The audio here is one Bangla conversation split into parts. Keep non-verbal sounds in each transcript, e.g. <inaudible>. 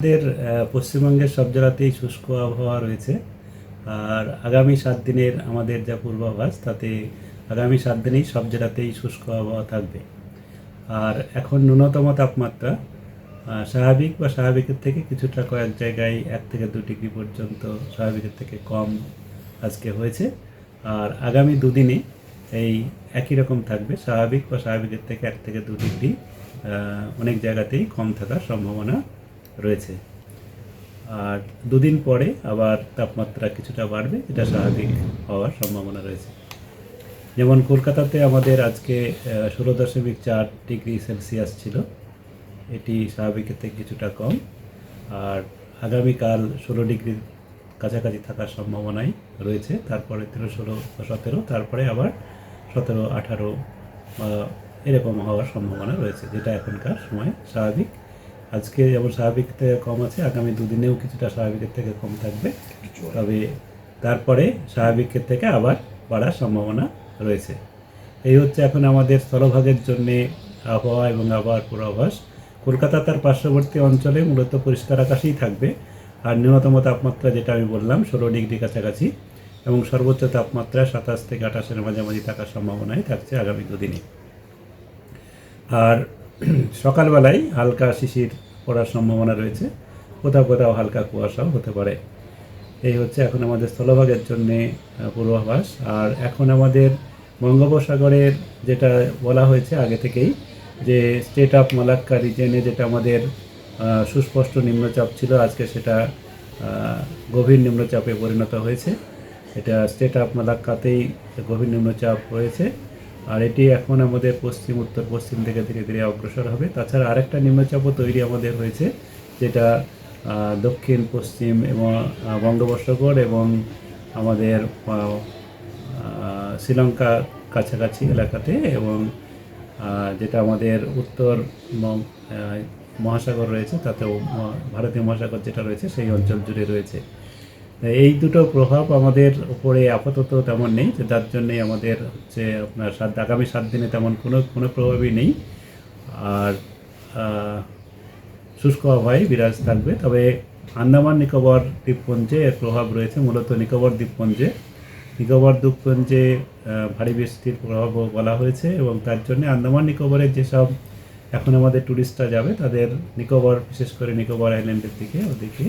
আমাদের পশ্চিমবঙ্গের সব জেলাতেই শুষ্ক আবহাওয়া রয়েছে। আর আগামী সাত দিনের আমাদের যা পূর্বাভাস, তাতে আগামী সাত দিনেই সব জেলাতেই শুষ্ক আবহাওয়া থাকবে। আর এখন ন্যূনতম তাপমাত্রা স্বাভাবিক বা স্বাভাবিকের থেকে কিছুটা কয়েক জায়গায় এক থেকে দু ডিগ্রি পর্যন্ত স্বাভাবিকের থেকে কম আজকে হয়েছে। আর আগামী দুদিনে এই একই রকম থাকবে, স্বাভাবিক বা স্বাভাবিকের থেকে এক থেকে দু ডিগ্রি অনেক জায়গাতেই কম থাকার সম্ভাবনা রয়েছে। আর দুদিন পরে আবার তাপমাত্রা কিছুটা বাড়বে, এটা স্বাভাবিক হওয়ার সম্ভাবনা রয়েছে। যেমন কলকাতাতে আমাদের আজকে ষোলো দশমিক চার ডিগ্রি সেলসিয়াস ছিল। এটি স্বাভাবিকের থেকে কিছুটা কম। আর আগামীকাল ষোলো ডিগ্রির কাছাকাছি থাকার সম্ভাবনাই রয়েছে। তারপরে তেরো, ষোলো সতেরো, তারপরে আবার সতেরো, আঠারো এরকম হওয়ার সম্ভাবনা রয়েছে, যেটা এখনকার সময় স্বাভাবিক। আজকে যেমন স্বাভাবিক থেকে কম আছে আগামী দুদিনেও কিছুটা স্বাভাবিকের থেকে কম থাকবে। তবে তারপরে স্বাভাবিকের থেকে আবার বাড়ার সম্ভাবনা রয়েছে। এই হচ্ছে এখন আমাদের স্থলভাগের জন্যে আবহাওয়া এবং আবহাওয়ার পূর্বাভাস। কলকাতা তার পার্শ্ববর্তী অঞ্চলে মূলত পরিষ্কার আকাশেই থাকবে। আর ন্যূনতম তাপমাত্রা যেটা আমি বললাম ষোলো ডিগ্রি কাছাকাছি এবং সর্বোচ্চ তাপমাত্রা সাতাশ থেকে আঠাশের মাঝামাঝি থাকার সম্ভাবনাই থাকছে আগামী দুদিনে। আর <clears throat> সকালবেলায় হালকা শিশির পড়ার সম্ভাবনা রয়েছে। কোথাও কোথাও হালকা কুয়াশাও হতে পারে। এই হচ্ছে এখন আমাদের স্থলভাগের জন্য পূর্বাভাস। আর এখন আমাদের বঙ্গোপসাগরের যেটা বলা হয়েছে আগে থেকেই, যে স্টেট অফ মালাক্কা রিজনে যেটা আমাদের সুস্পষ্ট নিম্নচাপ ছিল, আজকে সেটা গভীর নিম্নচাপে পরিণত হয়েছে। এটা স্টেট অফ মালাক্কাতেই গভীর নিম্নচাপ রয়েছে আর এটি এখন আমাদের পশ্চিম, উত্তর, পশ্চিম থেকে ধীরে ধীরে অগ্রসর হবে। তাছাড়া আরেকটা নিম্নচাপও তৈরি আমাদের হয়েছে, যেটা দক্ষিণ, পশ্চিম এবং বঙ্গোপসাগর এবং আমাদের শ্রীলঙ্কা কাছাকাছি এলাকাতে এবং যেটা আমাদের উত্তর মহাসাগর রয়েছে, তাতেও ভারতীয় মহাসাগর যেটা রয়েছে, সেই অঞ্চল জুড়ে রয়েছে। এই দুটো প্রভাব আমাদের উপরে আপাতত তেমন নেই যার জন্যই আমাদের হচ্ছে আপনার সাত, আগামী সাত দিনে তেমন কোনো কোনো প্রভাবই নেই। আর শুষ্ক আবহাওয়াই বিরাজ থাকবে। তবে আন্দামান নিকোবর দ্বীপপুঞ্জে এর প্রভাব রয়েছে, মূলত নিকোবর দ্বীপপুঞ্জে। নিকোবর দ্বীপপুঞ্জে ভারী বৃষ্টির প্রভাব বলা হয়েছে এবং তার জন্য আন্দামান নিকোবরের যেসব এখন আমাদের ট্যুরিস্টরা যাবে, তাদের নিকোবর, বিশেষ করে নিকোবর আইল্যান্ডের দিকে, ওদিকে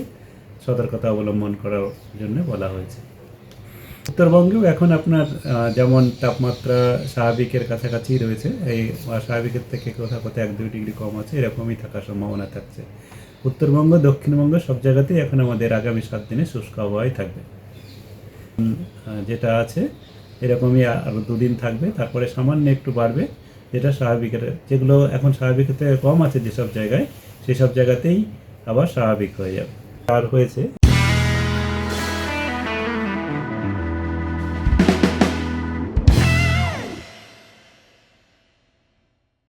সতর্কতা অবলম্বন করার জন্য বলা হয়েছে। উত্তরবঙ্গেও এখন আপনার যেমন তাপমাত্রা স্বাভাবিকের কাছাকাছি রয়েছে, এই স্বাভাবিকের থেকে কোথাও কোথাও এক দুই ডিগ্রি কম আছে, এরকমই থাকার সম্ভাবনা থাকছে। উত্তরবঙ্গ, দক্ষিণবঙ্গ সব জায়গাতেই এখন আমাদের আগামী সাত দিনে শুষ্ক আবহাওয়াই থাকবে। যেটা আছে, এরকমই আরও দুদিন থাকবে, তারপরে সামান্য একটু বাড়বে, যেটা স্বাভাবিকের, যেগুলো এখন স্বাভাবিকের থেকে কম আছে যেসব জায়গায়, সেসব জায়গাতেই আবার স্বাভাবিক হয়ে যাবে। আর হয়েছে।